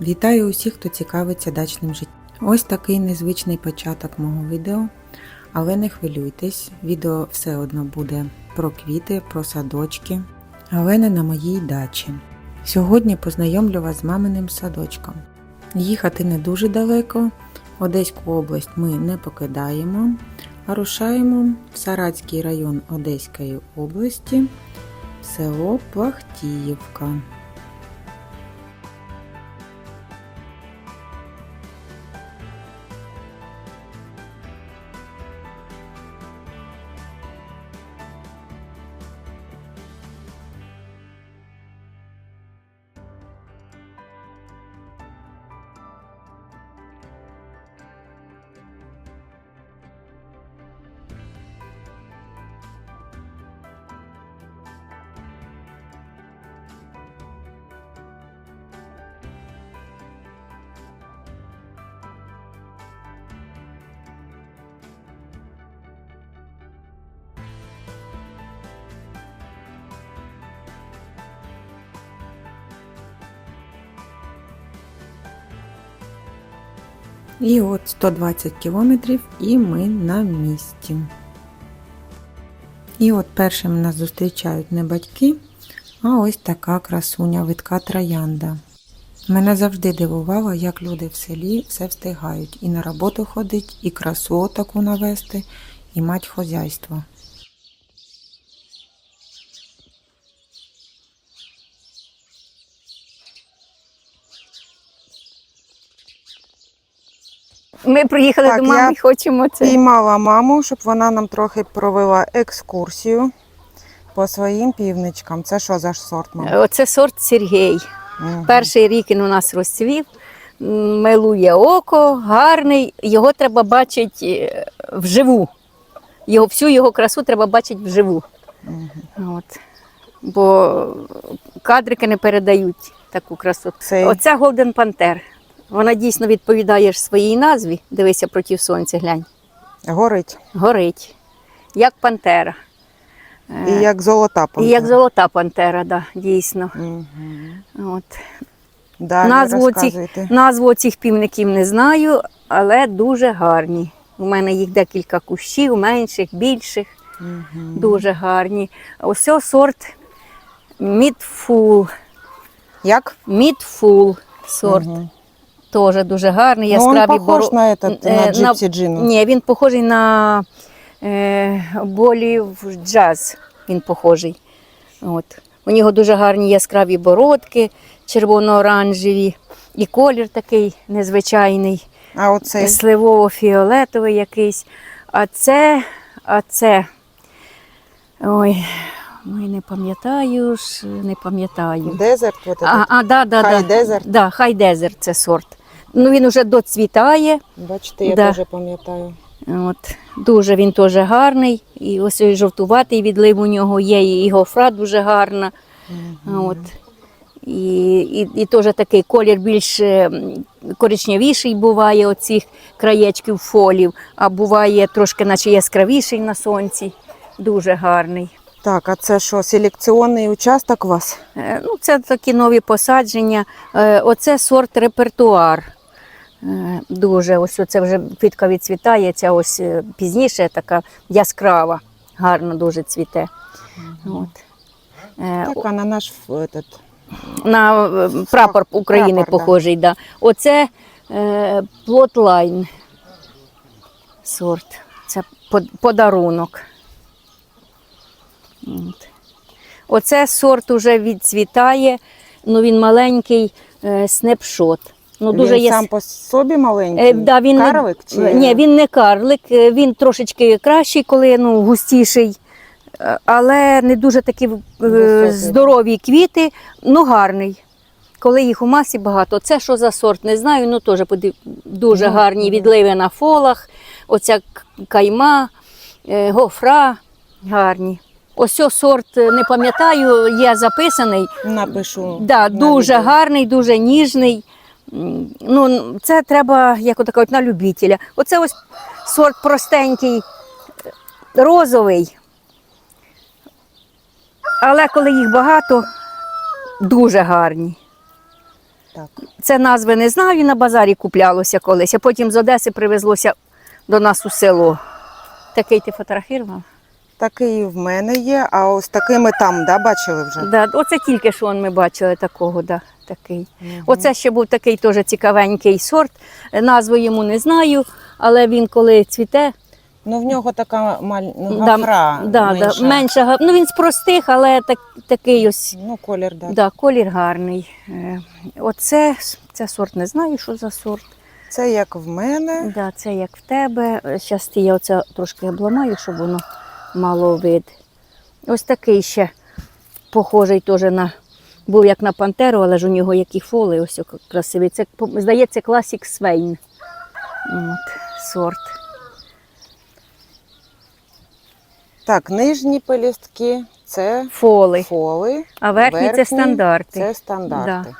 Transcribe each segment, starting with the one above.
Вітаю усіх, хто цікавиться дачним життям. Ось такий незвичний початок мого відео. Але не хвилюйтесь, відео все одно буде про квіти, про садочки, але не на моїй дачі. Сьогодні познайомлю вас з маминим садочком. Їхати не дуже далеко. Одеську область ми не покидаємо, а рушаємо в Саратський район Одеської області, село Плахтіївка. І от 120 кілометрів, і ми на місці. І от першими нас зустрічають не батьки, а ось така красуня витка троянда. Мене завжди дивувало, як люди в селі все встигають і на роботу ходить, і красу таку навести, і мать хозяйство. Ми приїхали Так, до мами я і хочемо це. Піймала маму, щоб вона нам трохи провела екскурсію по своїм півничкам. Це що за сорт, мама? Оце сорт Сергій. Мгм. Перший рік він у нас розцвів, милує око, гарний. Його треба бачити е, вживу. Його, всю його красу треба бачити вживу. Мгм. От. Бо кадрики не передають таку красу. Цей Оце Голден Пантер. Вона дійсно відповідає ж своїй назві. Дивися проти сонця, глянь. горить. Горить. Як пантера. І Е, як золота І пантера. як золота пантера, да, дійсно. Мгм. От. Далі Назву цих, назву цих півників не знаю, але дуже гарні. У мене їх декілька кущів, менших, більших, Мгм. дуже гарні. Ось сорт Мідфул. Як? Мідфул сорт. Мгм. Теж дуже гарний, Ну, похож боро- на, этот, Е, на джипсі джину. Ні, він похожий на е, болів джаз. Він похожий. От. У нього дуже гарні яскраві бородки, червоно-оранжеві, і колір такий незвичайний, А оцей сливово-фіолетовий якийсь. А це, а це. Ой, ой, не пам'ятаю ж, не пам'ятаю. дезерт. Вот этот. а, да, да, Хай да. дезерт. Да, хай дезерт це сорт. Ну, він уже доцвітає. Бачите, я Да. теж пам'ятаю. От, дуже він теж гарний. І ось і жовтуватий відлив у нього є, і гофра дуже гарна. От. І, і, і теж такий колір більш е, коричневіший буває оцих краєчків фолів, а буває трошки наче яскравіший на сонці. Дуже гарний. Так, а це що, селекціонний участок у вас? Е, Ну, це такі нові посадження. Е, Оце сорт репертуар. Е, Дуже ось це вже квітка відцвітає, ця ось е, пізніше така яскрава, гарно дуже цвіте. От. Е, Так, а на наш этот, На прапор України Прапор, похожий. Да. Оце е, плотлайн сорт. Це подарунок. От. Оце сорт уже відцвітає, ну він маленький е, снепшот. Ну, дуже він є... сам по собі маленький? Е, да, він Карлик? Чи... Ні, він не карлик, е, він трошечки кращий, коли ну, густіший, е, але не дуже такі е, здорові квіти, ну гарний. Коли їх у масі багато. Це що за сорт, не знаю, ну теж дуже гарні відливи на фолах, оця кайма, е, гофра гарні. Ось сорт, не пам'ятаю, є записаний. Напишу. Да, дуже гарний, дуже ніжний. Ну, це треба, як кажуть, на любителя. Оце ось сорт простенький, розовий. Але коли їх багато, дуже гарні. Так. Це назви не знаю, на базарі куплялося колись, а потім з Одеси привезлося до нас у село. Такий ти фотографував? Такий в мене є, а ось такий ми там, да, бачили вже. Да, оце тільки що ми бачили такого, да, такий. Мгм. Оце ще був такий теж цікавенький сорт. Назву йому не знаю, але він коли цвіте, Ну в нього така маль... ну, Да, гафра да, менша. да, менше, га- ну він з простих, але так, такий ось Ну, колір, да. да, колір гарний. Е, Оце це сорт, не знаю, що за сорт. Це як в мене. Да, це як в тебе. Зараз я оце трошки обламаю, щоб воно мало вид. Ось такий ще похожий теж на. Був як на пантеру, але ж у нього які фоли, ось красивий. Це, здається, класік Свейн. От, сорт. Так, нижні пелюстки це Фоли. фоли, А верхні, це стандарти. це стандарти.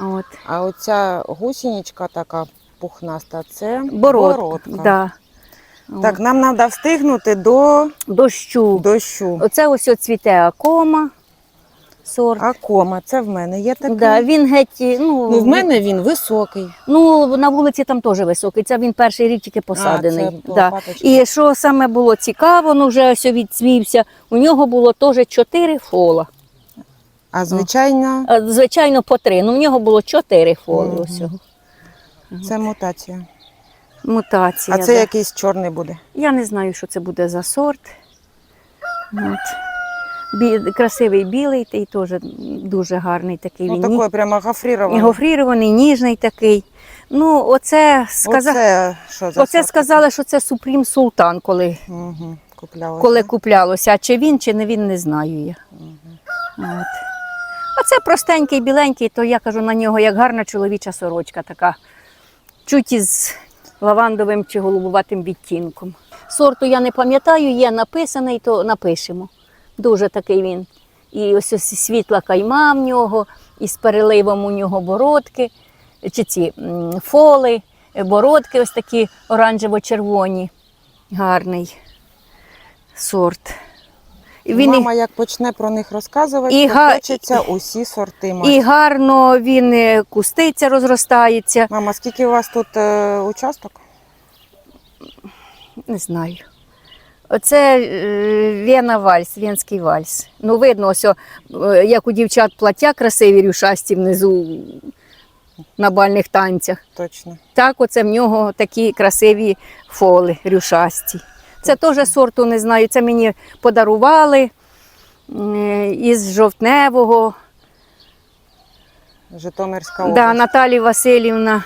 От. А оця гусеничка така пухнаста, це Бородка. бородка. Да. Так, нам треба встигнути до Дощу. дощу. Оце ось от цвіте акома. Сорт. А кома, це в мене є такий. Да, він геть, ну, Ну, в мене він високий. Ну, на вулиці там теж високий. Це він перший рік тільки посадений. А, це да. лопаточка. І що саме було цікаво, ну вже ось відцвівся, у нього було теж чотири фола. А звичайно, А, Звичайно, по три. Ну, в нього було чотири фоли. Мгм. Ось. це мутація. Мутація. А це да. якийсь чорний буде. Я не знаю, що це буде за сорт. От. Бі... Красивий білий, та й теж дуже гарний такий. Ну, такий прямо гофрірований. Гофрірований, ніжний такий. Ну, оце, сказа... Оце, що за оце сорт? сказали, що це Супрім Султан, коли Угу, купляла. коли куплялося. А чи він, чи не він, не знаю я. От. А це простенький, біленький, то я кажу на нього як гарна чоловіча сорочка, така чуть із лавандовим чи голубуватим відтінком. Сорту я не пам'ятаю, є написаний, то напишемо. Дуже такий він. І ось ось світла кайма в нього, і з переливом у нього бородки, чи ці фоли, е, бородки ось такі оранжево-червоні. Гарний сорт. Він Мама як почне про них розказувати, І то га- хочеться усі сорти мати. І гарно він е, куститься, розростається. Мама, скільки у вас тут е, участок? Не знаю. Оце е, Вена вальс, венський вальс. Ну, видно, ось, е, як у дівчат плаття красиві рюшасті внизу на бальних танцях. Точно. Так, оце в нього такі красиві фоли рюшасті. Це теж сорту не знаю. Це мені подарували е, із жовтневого. Житомирська Да, область. Наталія Васильівна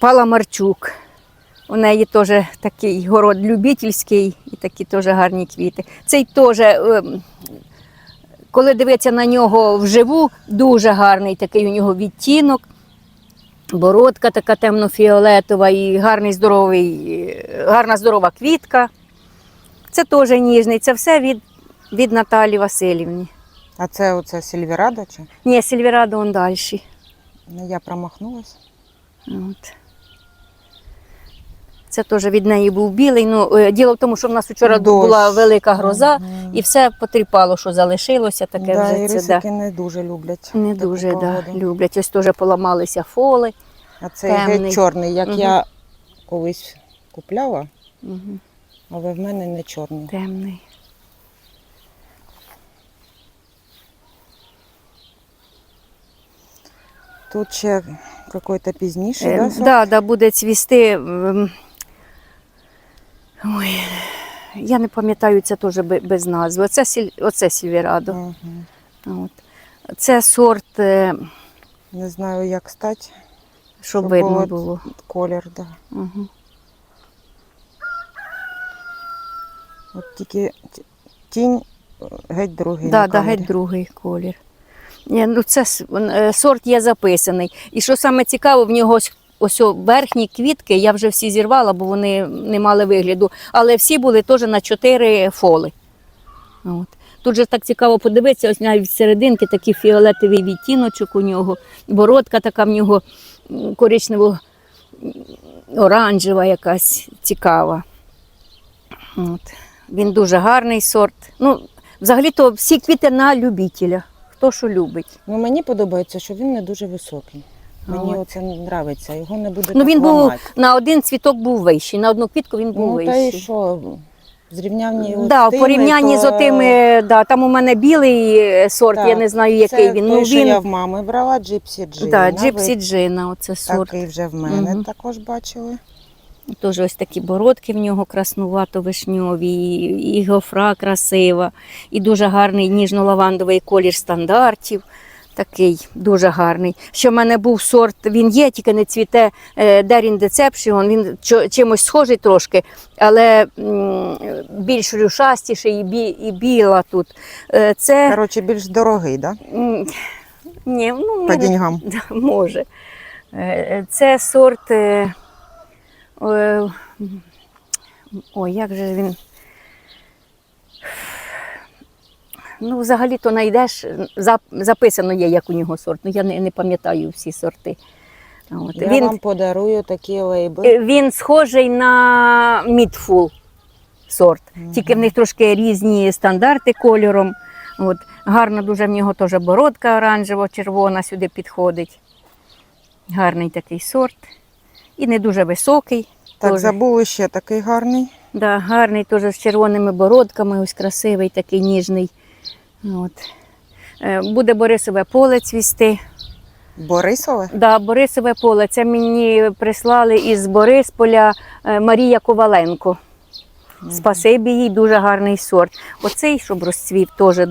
Паламарчук. У неї теж такий город любительський і такі теж гарні квіти. Цей теж, ем, коли дивитися на нього вживу, дуже гарний такий у нього відтінок. Бородка така темно-фіолетова і гарний здоровий, е, гарна здорова квітка. Це теж ніжний, це все від, від Наталі Васильівні. А це оце Сільверадо чи? Ні, Сільвірадо он далі. Я промахнулась. От. Це теж від неї був білий. Ну, е, діло в тому, що в нас вчора Дощ. була велика гроза, і все потріпало, що залишилося, таке да, вже і це рисики не дуже люблять. не дуже да, люблять. Ось теж поламалися фоли. А темний. геть чорний, як Мгм. я колись купляла, Угу. але в мене не чорний. Темний. Тут ще какой-то пізніший, Е, да, да, да, буде цвісти. Ой, я не пам'ятаю, це теж без назви. Оце, сіль, оце Сільвірадо. Мгм. От. Це сорт, е, Не знаю, як стати. щоб видно було. Колір, да. Угу. От тільки тінь геть другий. Да, да, геть другий колір. Ні, ну це е, сорт є записаний. І що саме цікаво, в нього ось, верхні квітки, я вже всі зірвала, бо вони не мали вигляду. Але всі були теж на чотири фоли. От. Тут же так цікаво подивитися, ось навіть серединки такий фіолетовий відтіночок у нього, бородка така в нього коричнево оранжева якась цікава. От. Він дуже гарний сорт. Ну, взагалі-то всі квіти на любителя. Хто що любить. Ну, мені подобається, що він не дуже високий. Мені От. оце подобається. Його не буде Ну так він був ламати. на один цвіток був вищий, на одну квітку він був Ну, та і вищий. що? Зрівнянні Да, в тими, порівнянні то... з отими, да, там у мене білий е, сорт, Так, я не знаю, який Це він. той, ну, що він я в мами брала, Gypsy Джина. да, Джипсі Джина, оце сорт. Такий вже в мене Мгм. також бачили. Теж ось такі бородки в нього краснувато-вишньові, і, і гофра красива, і дуже гарний ніжно-лавандовий колір стандартів. Такий дуже гарний. Що в мене був сорт, він є, тільки не цвіте е, Daring Deception, він чимось схожий трошки, але більш рюшастіший і, бі, і біла тут. Е, Це Коротше, більш дорогий, да? ні, ну, По деньгам. Може. Е, Це сорт. е, е, Ой, як же він. Ну, взагалі-то знайдеш, записано є, як у нього сорт. Ну, я не, не пам'ятаю всі сорти. От. Я Він, вам подарую такі лейби. е, він схожий на мідфул сорт. Тільки в них трошки різні стандарти кольором. От. Гарна дуже в нього теж бородка оранжево-червона сюди підходить. Гарний такий сорт. І не дуже високий. Так, теж. забули ще такий гарний. Да, гарний теж з червоними бородками, ось красивий, такий ніжний. От. Е, Буде Борисове поле цвісти. Борисове? Да, Борисове поле. Це мені прислали із Борисполя е, Марія Коваленко. Спасибі їй, дуже гарний сорт. Оцей, щоб розцвів, теж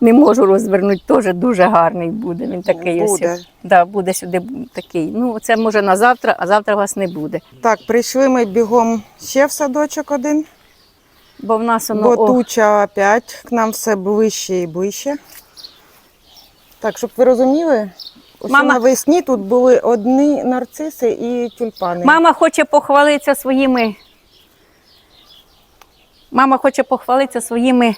не можу розвернути, теж дуже гарний буде. Він такий ось. Буде. Да, буде сюди такий. Ну, це може на завтра, а завтра вас не буде. Так, прийшли ми бігом ще в садочок один, Бо в нас воно. бо туча опять к нам все ближче і ближче. Так, щоб ви розуміли, ось Мама- навесні тут були одні нарциси і тюльпани. Мама хоче похвалитися своїми. Мама хоче похвалитися своїми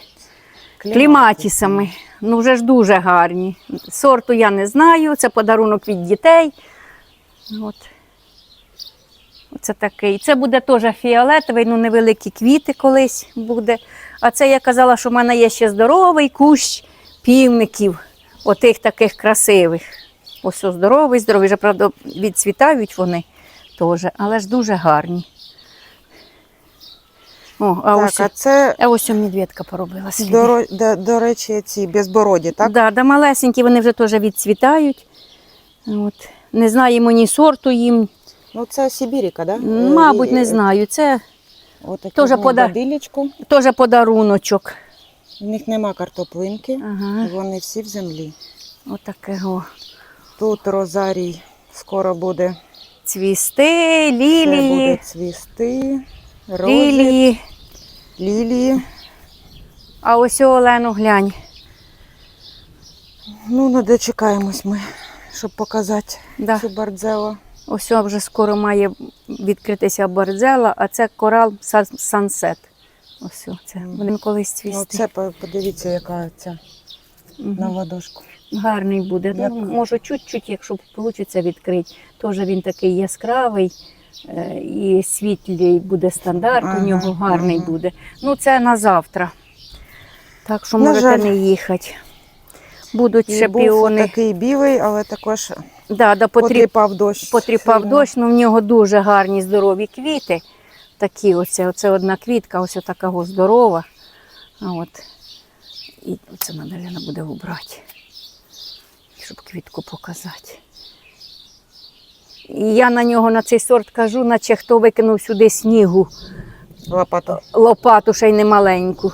кліматісами. Ну, вже ж дуже гарні. Сорту я не знаю, це подарунок від дітей. От. Оце такий. Це буде теж фіолетовий, ну невеликі квіти колись буде. А це я казала, що в мене є ще здоровий кущ півників, отих таких красивих. Ось здоровий, здоровий. Вже, правда, відцвітають вони теж, але ж дуже гарні. О, а Так, ось, а це, а ось медведка поробила до, до, до речі, ці безбороді, так? Да, да, малесенькі вони вже теж відцвітають. От. Не знаємо ні сорту їм, Ну, це Сибіріка, так? Да? мабуть, Е, не знаю. Це Отакі Тоже вони пода- бадилічку. теж подаруночок. В них нема картоплинки, Ага, вони всі в землі. отакого. Тут розарій скоро буде, Цвісти, все буде лілії, цвісти, рози, лілії. лілії. А ось у Олену глянь. Ну, не дочекаємось ми, щоб показати Да. цю бардзелу. Ось вже скоро має відкритися бордзела, а це корал Сансет. Ось це. Вони колись Ну, цвісти. це по- подивіться, яка ця Мгм. на ладошку. Гарний буде. Як- Ну, можу чуть-чуть, якщо вийде відкрити. Теж він такий яскравий е, і світлий буде стандарт, Ага, у нього гарний ага. буде. Ну, це на завтра. Так що На можете жаль. не їхати. Будуть І ще був піони. такий білий, але також Да, да, потріб... потріпав дощ. Потріпав сильно. дощ, ну в нього дуже гарні здорові квіти. Такі оце, оце одна квітка, ось така здорова. А от. І це Надаліна буде убрати, щоб квітку показати. І я на нього на цей сорт кажу, наче хто викинув сюди снігу, Лопата. лопату ще й не маленьку.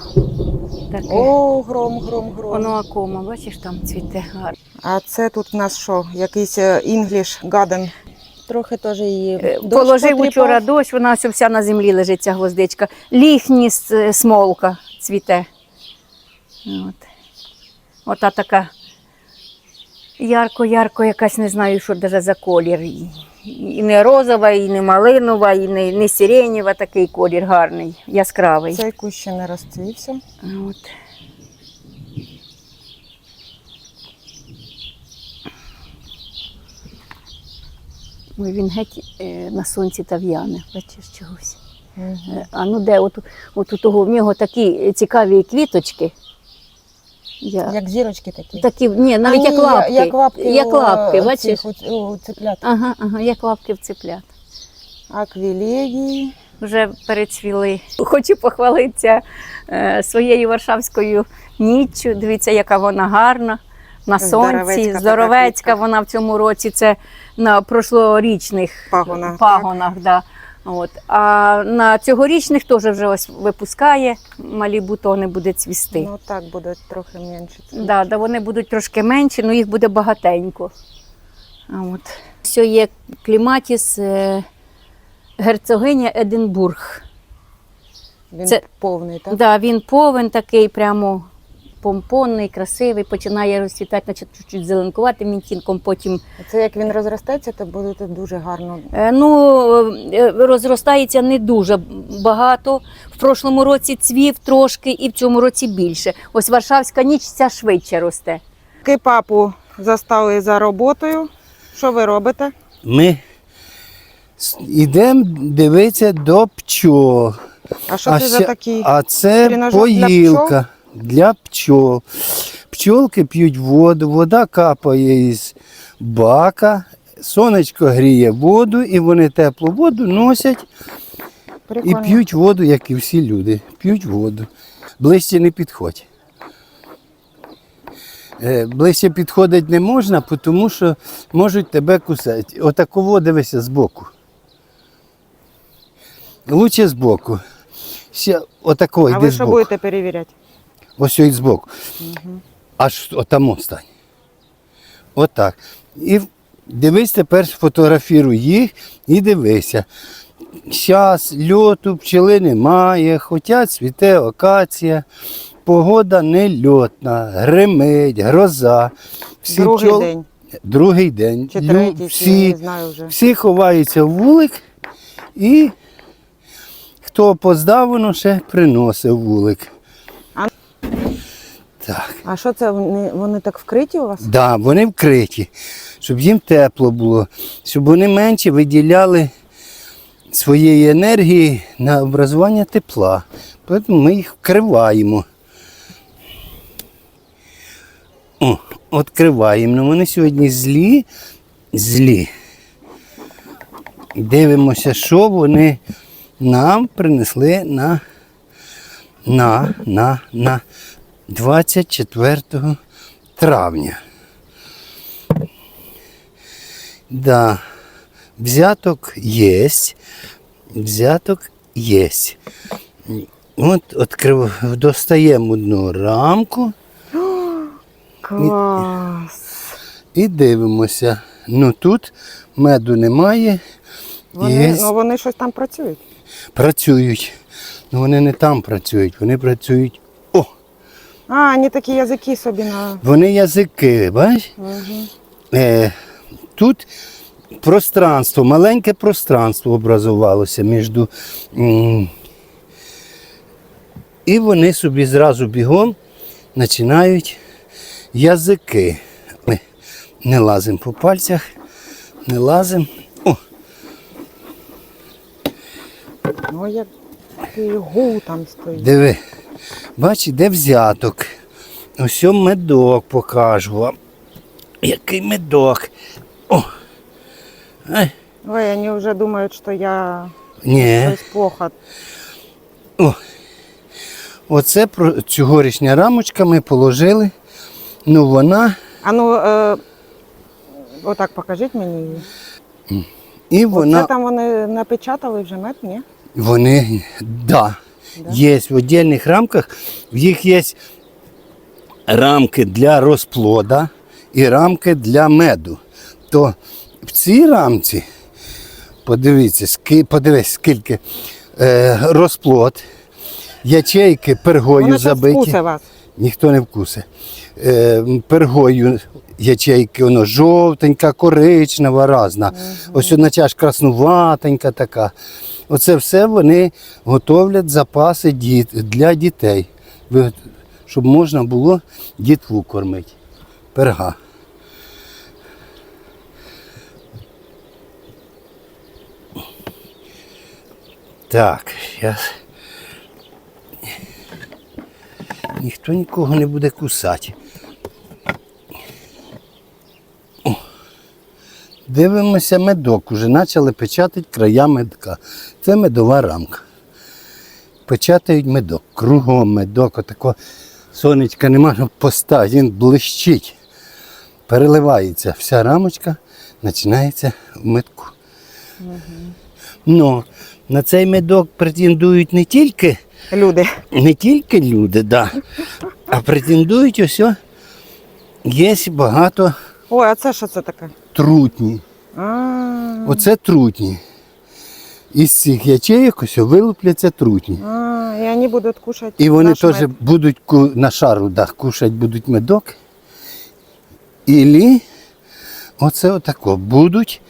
Таке. О, гром, гром, гром. Воно акома, бачиш, там цвіте гарно. А це тут в нас що? Якийсь інгліш гаден. Трохи теж її Е, дощ Положив потріпав. учора дощ, вона ось вся на землі лежить, ця гвоздичка. Ліхні смолка цвіте. От. Ота така ярко-ярко, якась не знаю, що даже за колір. І- не розова, і не малинова, і не, не сиренєва, такий колір гарний, яскравий. Цей кущ ще не розцвівся. От. Ой, він геть е, на сонці та в'яне, бачиш чогось. Е, А ну де, от, от у того в нього такі цікаві квіточки. Я... Як зірочки такі. Такі, ні, навіть як лапки. Як лапки, Як у, лапки, е, бачиш? у, у цеплят. Ага, ага, як лапки в цеплят. Аквілегії. Вже перецвіли. Хочу похвалитися е, своєю варшавською ніччю. Дивіться, яка вона гарна. На сонці, така здоровецька вона в цьому році. Це на прошлорічних Пагонах, пагонах да. От. А на цьогорічних теж вже ось випускає, малі бутони буде цвісти. Ну так буде трохи менше. Да, да, вони будуть трошки менші, але їх буде багатенько. От. Все є кліматіс е, герцогиня Единбург. Він Це- повний, так? Да, він повен такий, прямо помпонний, красивий, починає розцвітати, наче чуть-чуть зеленкуватим відтінком, потім Це як він розростеться, то буде дуже гарно. Е, Ну, е, розростається не дуже багато. В прошлому році цвів трошки і в цьому році більше. Ось Варшавська ніч ця швидше росте. Ки папу застали за роботою. Що ви робите? Ми йдемо дивитися до пчол. А що це за ще- такі? а це поїлка для пчол. Пчолки п'ють воду, вода капає із бака, сонечко гріє воду, і вони теплу воду носять і п'ють воду, як і всі люди. П'ють воду. Ближче не підходь. Е, Ближче підходити не можна, тому що можуть тебе кусати. Отаково дивися збоку. Лучше збоку. Ще отако А ви що будете перевіряти? Ось ось збоку. Аж отамо стань. Отак. І дивись тепер, фотографіруй їх і дивися. Зараз льоту пчели немає, хоча цвіте акація, погода не льотна, гримить, гроза. Всі Другий пчол- день Другий день. чи третій, всі, не знаю вже. всі ховаються в вулик і хто поздавано ще приносив вулик. А- Так. А що це вони, вони так вкриті у вас? Да, вони вкриті, щоб їм тепло було, щоб вони менше виділяли своєї енергії на образування тепла. Тому ми їх вкриваємо. О, відкриваємо. Ну, вони сьогодні злі, злі. Дивимося, що вони нам принесли на, на, на, на 24 травня. Да, взяток есть, взяток есть. От відкрив, достаємо одну рамку Клас! і дивимося. Ну тут меду немає, Вони, є, ну, вони щось там працюють. працюють. Ну вони не там працюють, вони працюють. А, вони такі язики собі на. вони язики, бачиш? Угу. Е, тут пространство, маленьке пространство образувалося між. І вони собі зразу бігом починають язики. Ми не лазимо по пальцях, не лазимо. О, Ну, як гул там стоїть. диви. Бач, де взяток. Ось медок покажу вам. Який медок. О. Ай. Ой, вони вже думають, що я Ні. плохо. О, оце про цьогорічня рамочка ми положили. Ну вона А ну, е, отак покажіть мені її. і вона. Це там вони напечатали вже мед, ні? Вони, да, Да? є в віддільних рамках, в їх є рамки для розплода і рамки для меду. То в цій рамці, подивіться, ски, подивись, скільки е, розплод, ячейки пергою Вони забиті. ніхто не вкусе. Е, пергою ячейки, воно жовтенька, коричнева, різна. Ось одна чаш краснуватенька така. Оце все вони готовлять запаси для дітей, щоб можна було дітву кормити. Перга. Так, зараз. ніхто нікого не буде кусати. Дивимося медок. Уже почали печатати края медка. Це медова рамка. Печатають медок. Кругом медок. Отако сонечка нема щоб поставити. Він блищить. Переливається вся рамочка, починається в медку. Ну, на цей медок претендують не тільки Люди. не тільки люди, да, а претендують ось. Є багато Ой, а це що це таке? Трутні. Оце трутні. Із цих ячеїк ось вилупляться трутні. а, і вони будуть кушати. І вони наш теж мед. будуть ку- на шару да, кушати будуть медок. Ілі оце отако будуть.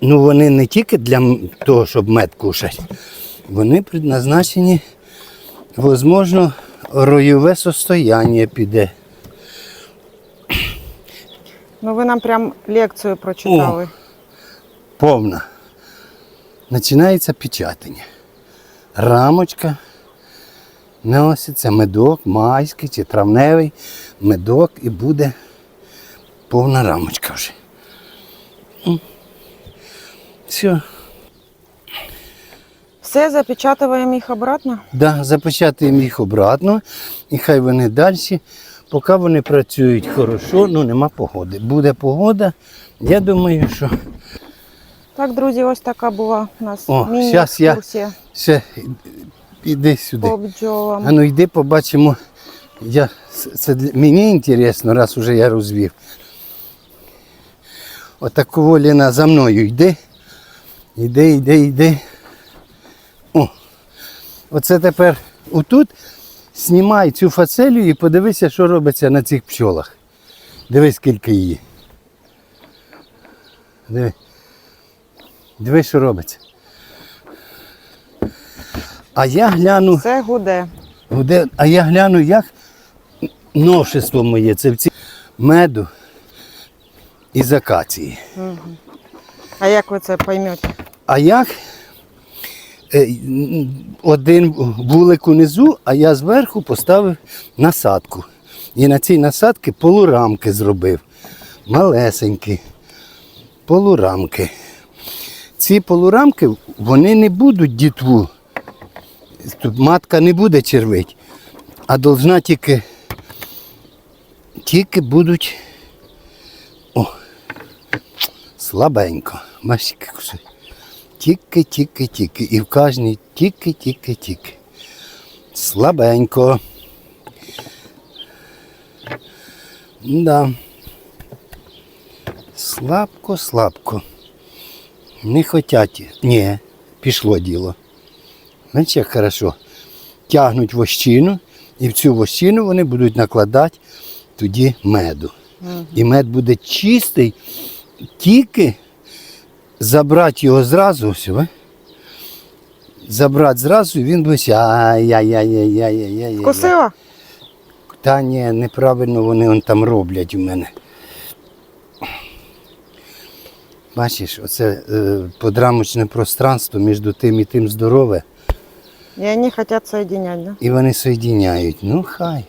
Ну вони не тільки для м- того, щоб мед кушати. Вони предназначені, можливо, роєве состояння піде. Ну ви нам прям лекцію прочитали. повна. Починається печатання. Рамочка. Носиться медок, майський чи травневий медок і буде повна рамочка вже. Все. Все, запечатуємо їх обратно. Да, запечатаємо їх обратно, і хай вони далі, поки вони працюють хорошо, ну нема погоди. Буде погода, я думаю, що Так, друзі, ось така була у нас О, щас я- ще іди сюди. по бджолам. А ну йди побачимо. Я, це для, мені цікаво, раз уже я розвів. Отаку Ліна за мною йди. Йди, йди, йди. О. Оце тепер отут знімай цю фацелю і подивися, що робиться на цих пчолах. Дивись, скільки її. Диви. Диви, що робиться. А я гляну. Це гуде. Де, а я гляну, як новшество моє, це в ці меду із акації. А як ви це поймете? А як один вулик унизу, а я зверху поставив насадку. І на цій насадці полурамки зробив. Малесенькі. Полурамки. Ці полурамки вони не будуть дітву. Тут матка не буде червить, а должна тільки, тільки будуть о, слабенько. Бачите, як все. Тільки, тільки, тільки. І в кожній тільки, тільки, тільки. Слабенько. Да. Слабко, слабко. Не хотять. Ні, пішло діло. Знаєте, як хорошо. Тягнуть вощину, і в цю вощину вони будуть накладати тоді меду. І мед буде чистий, тільки забрати його зразу, ось, ви, забрати зразу, він буде ай-яй-яй-яй-яй-яй. Вкусила? Та ні, неправильно вони он там роблять у мене. Бачиш, оце е, подрамочне пространство між тим і тим здорове. І вони хочуть соєдиняти, да? І вони соєдиняють. Ну хай.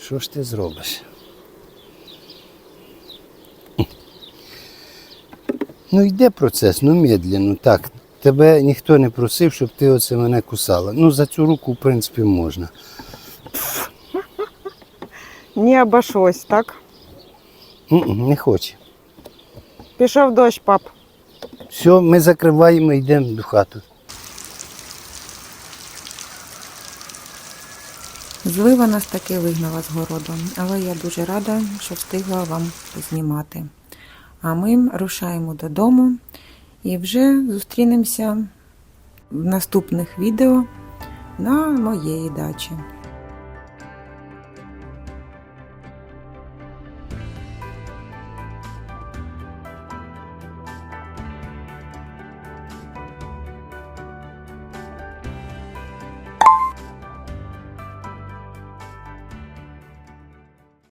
Що ж ти зробиш? Ну йде процес, ну медленно. Так, тебе ніхто не просив, щоб ти оце мене кусала. Ну за цю руку, в принципі, можна. Не обошлось, так? Не хоче. Пішов дощ, пап. Все, ми закриваємо і йдемо до хати. Злива нас таки вигнала з городу, але я дуже рада, що встигла вам знімати. А ми рушаємо додому і вже зустрінемося в наступних відео на моєї дачі.